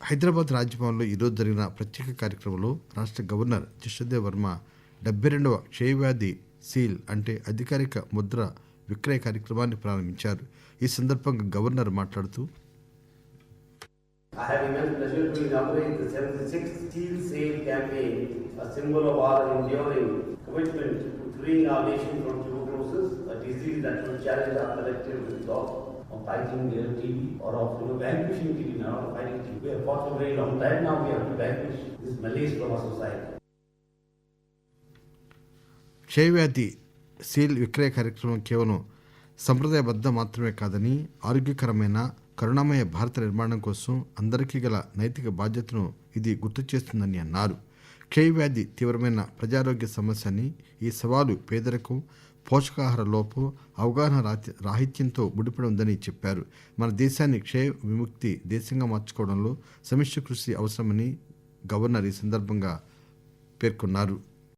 హైదరాబాద్ రాజ్భవన్లో ఈరోజు జరిగిన ప్రత్యేక కార్యక్రమంలో రాష్ట్ర గవర్నర్ జిష్ణుదేవ్ వర్మ డెబ్బై రెండవ క్షయవ్యాధి సీల్ అంటే అధికారిక ముద్ర విక్రయ కార్యక్రమాన్ని ప్రారంభించారు ఈ సందర్భంగా గవర్నర్ మాట్లాడుతూ I have immense pleasure to inaugurate the 76th Steel Sale campaign, a symbol of our enduring commitment to freeing our nation from tuberculosis, a disease that will challenge our collective resolve of fighting uh, TB or of you know, vanquishing TB, now of fighting TB. We have fought for a very long time now, we have to vanquish this malaise from our society. క్షయవ్యాధి seal విక్రయ కార్యక్రమం కేవలం సంప్రదాయబద్ధ మాత్రమే కాదని ఆరోగ్యకరమైన కరుణామయ భారత నిర్మాణం కోసం అందరికీ గల నైతిక బాధ్యతను ఇది గుర్తు చేస్తుందని అన్నారు క్షయ వ్యాధి తీవ్రమైన ప్రజారోగ్య సమస్య అని ఈ సవాలు పేదరికం పోషకాహార లోపం అవగాహన రాహిత్యంతో ముడిపడి ఉందని చెప్పారు. మన దేశాన్ని క్షయ విముక్తి దేశంగా మార్చుకోవడంలో సమిష్టి కృషి అవసరమని గవర్నర్ ఈ సందర్భంగా పేర్కొన్నారు.